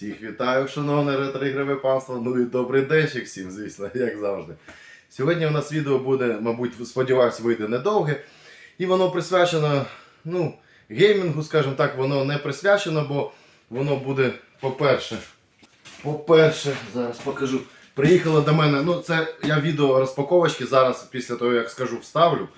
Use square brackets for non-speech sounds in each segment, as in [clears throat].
Всіх вітаю, шановне ретроігрове панство. Ну і добрий денчик всім, звісно, [laughs] як завжди. Сьогодні у нас відео буде, мабуть, сподіваюсь, вийде недовге. І воно присвячено, ну, геймінгу, скажімо так, воно не присвячено, бо воно буде, по-перше, по-перше, зараз покажу. Приїхало до мене, ну це я відео розпаковочки зараз, після того як скажу, вставлю.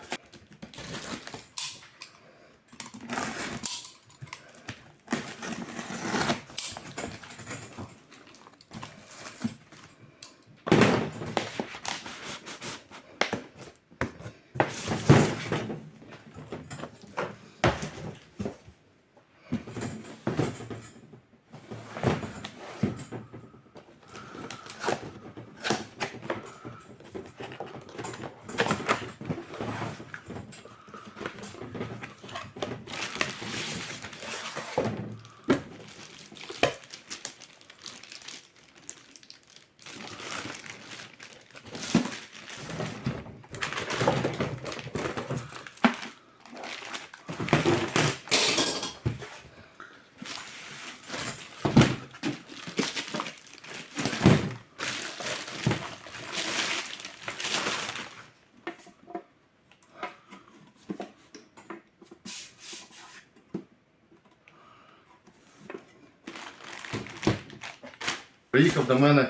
Приїхав до мене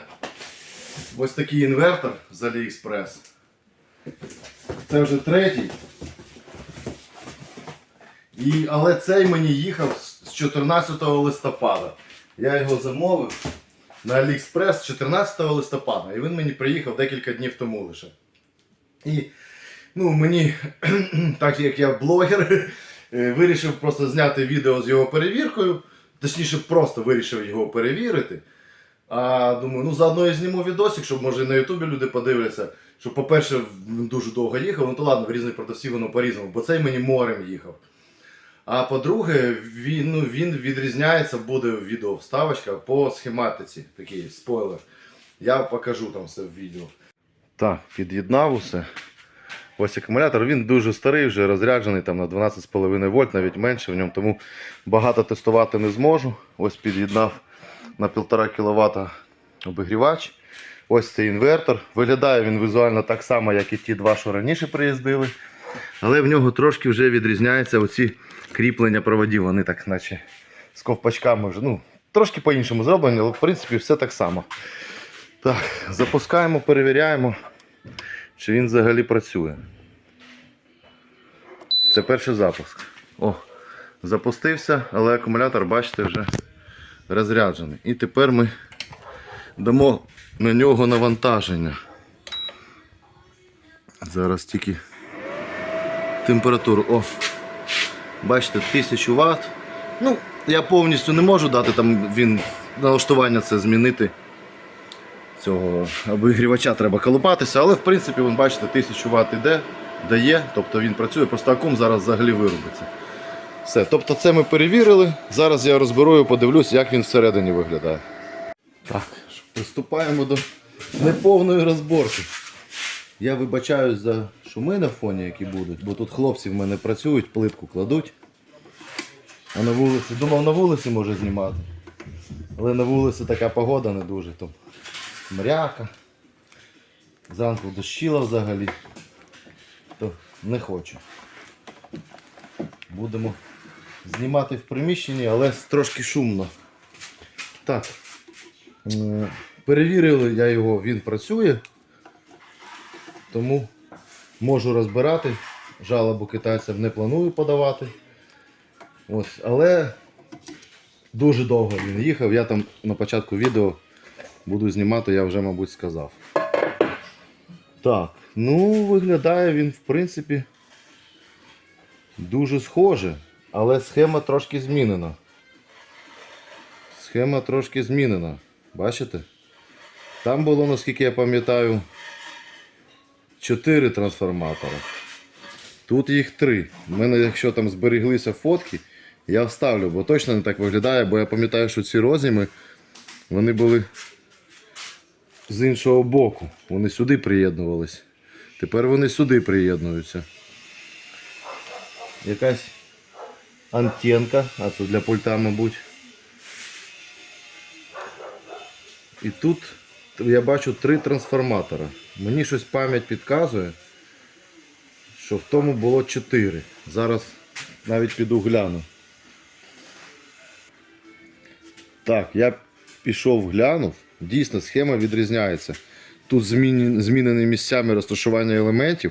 ось такий інвертор з AliExpress. Це вже третій. І, але цей мені їхав з 14 листопада. Я його замовив на AliExpress 14 листопада. І він мені приїхав декілька днів тому лише. І ну, мені, [clears throat] так як я блогер, [laughs] е, вирішив просто зняти відео з його перевіркою. Точніше, просто вирішив його перевірити. А думаю, ну заодно я зніму відосик, щоб може на Ютубі люди подивляться. Що, по-перше, він дуже довго їхав, ну то ладно, в різних продавців воно по-різному, бо цей мені морем їхав. А по-друге, він, ну, він відрізняється, буде відео вставочка по схематиці, такий спойлер. Я покажу там все в відео. Так, під'єднав усе. Ось акумулятор, він дуже старий, вже розряджений там на 12,5 вольт, навіть менше в ньому, тому багато тестувати не зможу. Ось під'єднав на 1,5 кВт обігрівач. Ось цей інвертор. Виглядає він візуально так само, як і ті два, що раніше приїздили. Але в нього трошки вже відрізняються оці кріплення проводів. Вони так, наче з ковпачками вже. Ну, трошки по-іншому зроблені, але в принципі все так само. Так, запускаємо, перевіряємо, чи він взагалі працює. Це перший запуск. О, запустився, але акумулятор, бачите, вже розряджений. І тепер ми дамо на нього навантаження. Зараз тільки температуру. О, бачите, 1000 Вт. Ну, я повністю не можу дати там він налаштування це змінити. Цього обігрівача треба колупатися, але в принципі, ви бачите, 1000 Вт іде, дає, тобто він працює, просто акум зараз взагалі вирубиться. Все, тобто це ми перевірили. Зараз я розберу і подивлюсь, як він всередині виглядає. Так, приступаємо до неповної розборки. Я вибачаюсь за шуми на фоні, які будуть, бо тут хлопці в мене працюють, плитку кладуть. А на вулиці, думав на вулиці може знімати. Але на вулиці така погода не дуже. Там мряка. Зранку дощило взагалі. То не хочу. Будемо знімати в приміщенні, але трошки шумно. Так. Перевірили я його, він працює. Тому можу розбирати. Жалобу китайцям не планую подавати. Ось, але дуже довго він їхав. Я там на початку відео буду знімати, я вже, мабуть, сказав. Так, ну виглядає він, в принципі, дуже схоже, але схема трошки змінена. Схема трошки змінена. Бачите? Там було, наскільки я пам'ятаю, 4 трансформатора. Тут їх 3. У мене, якщо там зберіглися фотки, я вставлю, бо точно не так виглядає, бо я пам'ятаю, що ці розіми вони були з іншого боку. Вони сюди приєднувались. Тепер вони сюди приєднуються. Якась антенка, а це для пульта, мабуть. І тут я бачу три трансформатора. Мені щось пам'ять підказує, що в тому було чотири. Зараз навіть піду гляну. Так, я пішов глянув. Дійсно, схема відрізняється. Тут змінені місцями розташування елементів.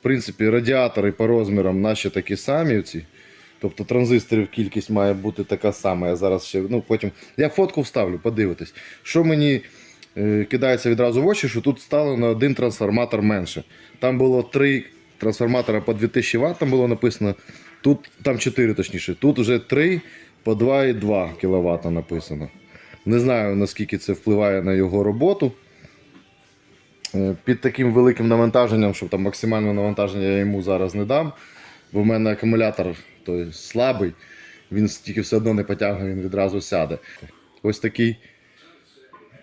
В принципі, радіатори по розмірам наші такі самі. Ці. Тобто транзисторів кількість має бути така сама. Я зараз ще. Ну, потім... Я фотку вставлю, подивитись. Що мені е, кидається відразу в очі, що тут стало на один трансформатор менше. Там було три трансформатора по 2000 Вт, там було написано. Тут там 4 точніше. Тут вже 3 по 2,2 кВт написано. Не знаю, наскільки це впливає на його роботу. Е, Під таким великим навантаженням, щоб там максимальне навантаження я йому зараз не дам. Бо в мене акумулятор той, слабий, він стільки все одно не потягне, він відразу сяде. Ось такий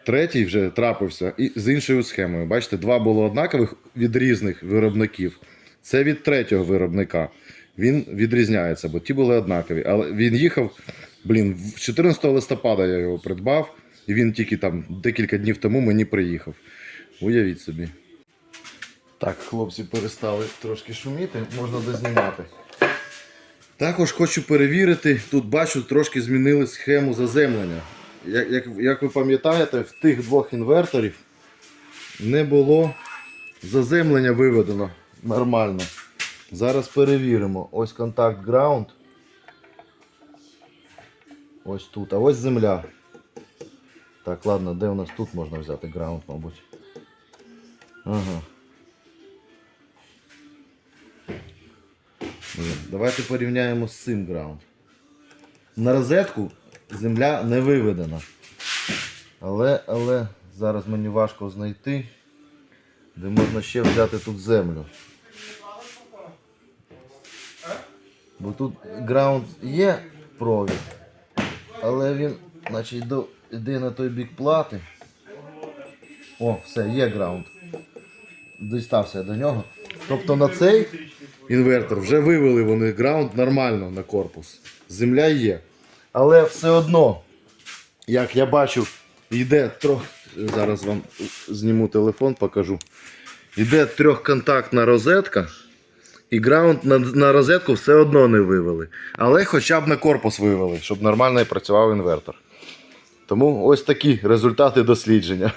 третій вже трапився і з іншою схемою. Бачите, два було однакових від різних виробників. Це від третього виробника. Він відрізняється, бо ті були однакові. Але він їхав, блін, 14 листопада я його придбав, і він тільки там декілька днів тому мені приїхав. Уявіть собі. Так, хлопці перестали трошки шуміти, можна дознімати. Також хочу перевірити, тут бачу, трошки змінили схему заземлення. Як, як, як ви пам'ятаєте, в тих двох інверторів не було заземлення виведено нормально. Зараз перевіримо. Ось контакт ground. Ось тут, а ось земля. Так, ладно, де у нас тут можна взяти ground, мабуть. Ага. Давайте порівняємо з цим ground. На розетку земля не виведена. Але, але зараз мені важко знайти, де можна ще взяти тут землю. Бо тут ground є провід, але він наче йде, йде на той бік плати. О, все, є ground. Дістався до нього. Тобто на цей інвертор вже вивели вони граунд нормально на корпус. Земля є. Але все одно, як я бачу, йде трохи. Зараз вам зніму телефон, покажу. Йде трьохконтактна розетка. І граунд на, на розетку все одно не вивели. Але хоча б на корпус вивели, щоб нормально працював інвертор. Тому ось такі результати дослідження.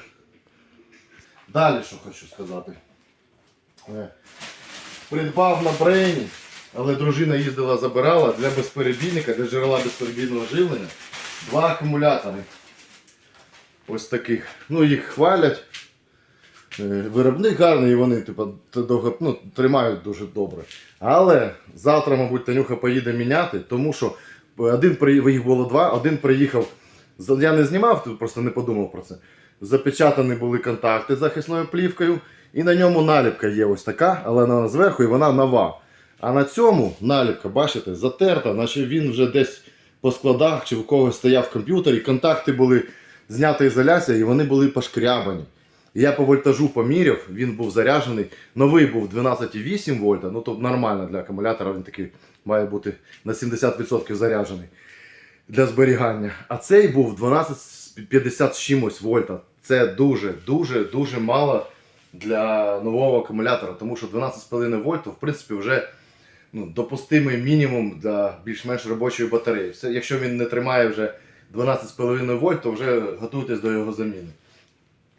Далі що хочу сказати. Придбав на брейні, але дружина їздила, забирала для безперебійника, для джерела безперебійного живлення. Два акумулятори. Ось таких. Ну, їх хвалять. Е, Виробник гарний і вони типу, довго, ну, тримають дуже добре. Але завтра, мабуть, Танюха поїде міняти, тому що один при... їх було два, один приїхав. Я не знімав, просто не подумав про це. Запечатані були контакти з захисною плівкою, і на ньому наліпка є ось така, але вона зверху і вона нова. А на цьому наліпка, бачите, затерта, наче він вже десь по складах чи в когось стояв в комп'ютері. Контакти були знята ізоляція і вони були пошкрябані. Я по вольтажу поміряв, він був заряджений. Новий був 12,8 вольта, ну то нормально для акумулятора, він такий має бути на 70% заряджений для зберігання. А цей був 12,50 з чимось вольта. Це дуже, дуже, дуже мало для нового акумулятора, тому що 12,5 вольт, в принципі, вже ну, допустимий мінімум для більш-менш робочої батареї. Все, якщо він не тримає вже 12,5 вольт, то вже готуйтесь до його заміни.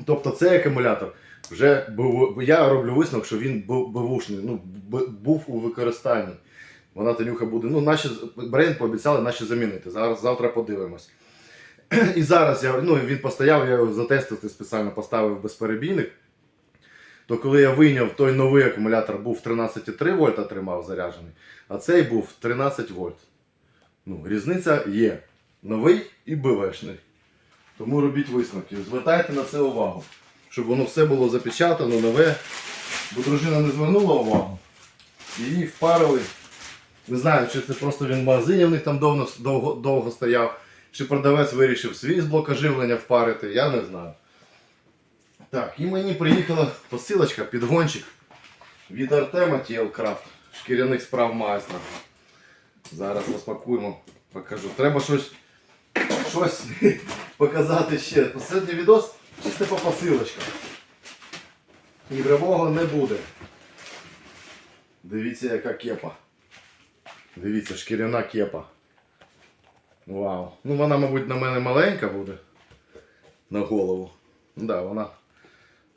Тобто цей акумулятор вже був, я роблю висновок, що він був ну, був у використанні. Вона Танюха буде. Ну, наші брейн пообіцяли наші замінити. Зараз завтра подивимось. [clears throat] І зараз я, ну, він постояв, я його затестити спеціально поставив безперебійник. То коли я вийняв той новий акумулятор, був 13,3 вольта тримав заряджений, а цей був 13 вольт. Ну, різниця є. Новий і БВшний. Тому робіть висновки. Звертайте на це увагу, щоб воно все було запечатано, нове. Бо дружина не звернула увагу. Її впарили. Не знаю, чи це просто він в магазині в них там довго, довго, довго стояв, чи продавець вирішив свій з блока живлення впарити, я не знаю. Так, і мені приїхала посилочка, підгончик від Артема Тілкрафт, шкіряних справ майстра. Зараз розпакуємо, покажу. Треба щось, щось [laughs] показати ще. Останній відос чисто по посилочкам. Ігрового не буде. Дивіться, яка кепа. Дивіться, шкіряна кепа. Вау. Ну вона, мабуть, на мене маленька буде. На голову. Да, вона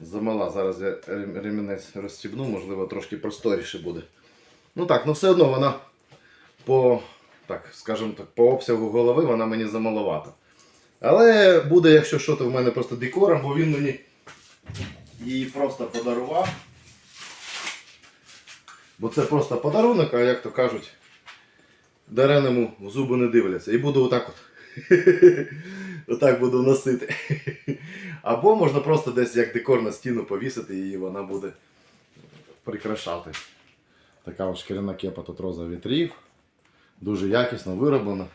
замала. Зараз я рем- ремінець розстібну, можливо, трошки просторіше буде. Ну так, ну все одно вона по, так, скажімо так, по обсягу голови вона мені замаловата. Але буде, якщо що, то в мене просто декором, бо він мені її просто подарував. Бо це просто подарунок, а як то кажуть, дареному зуби не дивляться. І буду отак от. [laughs] Отак буду носити. Або можна просто десь як декор на стіну повісити і вона буде прикрашати. Така от шкіряна кепа тут роза вітрів. Дуже якісно вироблена.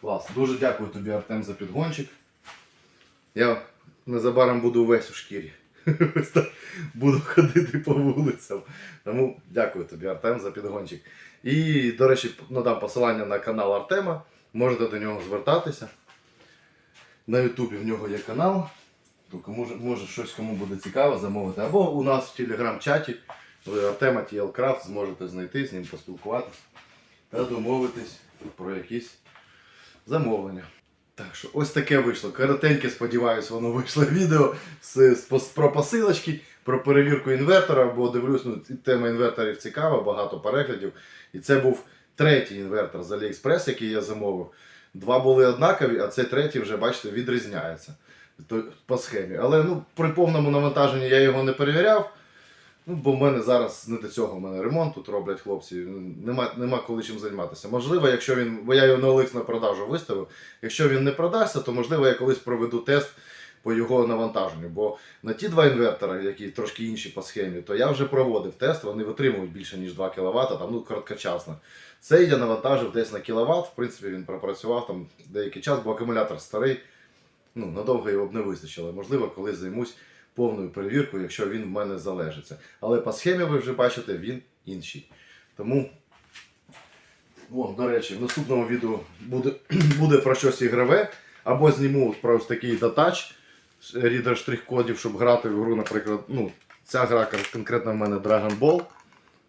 Клас. Дуже дякую тобі, Артем, за підгончик. Я незабаром буду весь у шкірі. [laughs] Буду ходити по вулицям. Тому дякую тобі, Артем, за підгончик. І, до речі, надам посилання на канал Артема. Можете до нього звертатися. На Ютубі в нього є канал. Кому ж- може щось кому буде цікаво замовити. Або у нас в телеграм-чаті ви Артема TL зможете знайти, з ним поспілкуватися та домовитись про якісь замовлення. Так що ось таке вийшло. Коротеньке, сподіваюсь, воно вийшло [laughs] відео з, з пос- про посилочки, про перевірку інвертора, бо дивлюсь, ну, тема інверторів цікава, багато переглядів. І це був третій інвертор з AliExpress, який я замовив. Два були однакові, а цей третій вже, бачите, відрізняється по схемі. Але ну, при повному навантаженні я його не перевіряв. Ну, бо в мене зараз не до цього в мене ремонт тут роблять хлопці. Нема, нема коли чим займатися. Можливо, якщо він, бо я його на OLX на продажу виставив. Якщо він не продасться, то можливо я колись проведу тест по його навантаженню. Бо на ті два інвертори, які трошки інші по схемі, то я вже проводив тест, вони витримують більше ніж 2 кВт, там ну короткочасно. Цей я навантажив десь на кіловат. В принципі, він пропрацював там деякий час, бо акумулятор старий. Ну, надовго його б не вистачило. Можливо, колись займусь повною перевіркою, якщо він в мене залежиться. Але по схемі ви вже бачите, він інший. Тому, о, до речі, в наступному відео буде, [clears throat] буде про щось ігрове, або зніму про такий датач рідер штрих-кодів, щоб грати в гру, наприклад, ну, ця гра кон- конкретно в мене Dragon Ball.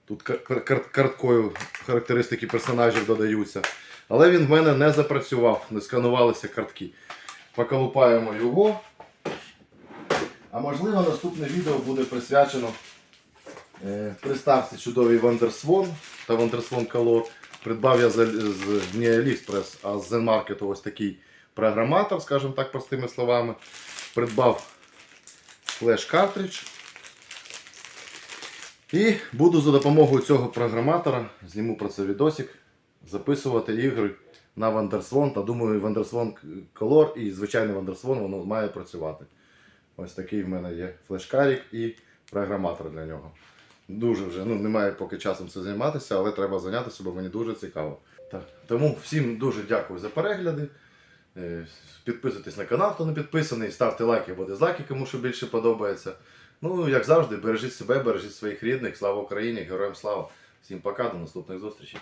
Тут кар- кар- карткою характеристики персонажів додаються. Але він в мене не запрацював, не сканувалися картки. Поколупаємо його. А можливо, наступне відео буде присвячено е, приставці чудовій Wonderswan та Wonderswan Color. Придбав я з, з не AliExpress, а з Zen ось такий програматор, скажімо так, простими словами. Придбав флеш-картридж. І буду за допомогою цього програматора, зніму про це відосик, записувати ігри на Wonderswan. Та думаю, Wonderswan Color і звичайний Wonderswan воно має працювати. Ось такий в мене є флешкарік і програматор для нього. Дуже вже, ну немає поки часом це займатися, але треба зайнятися, бо мені дуже цікаво. Так. Тому всім дуже дякую за перегляди. Е, Підписуйтесь на канал, хто не підписаний, ставте лайки або дизлайки, кому що більше подобається. Ну, як завжди, бережіть себе, бережіть своїх рідних. Слава Україні, героям слава! Всім пока, до наступних зустрічей.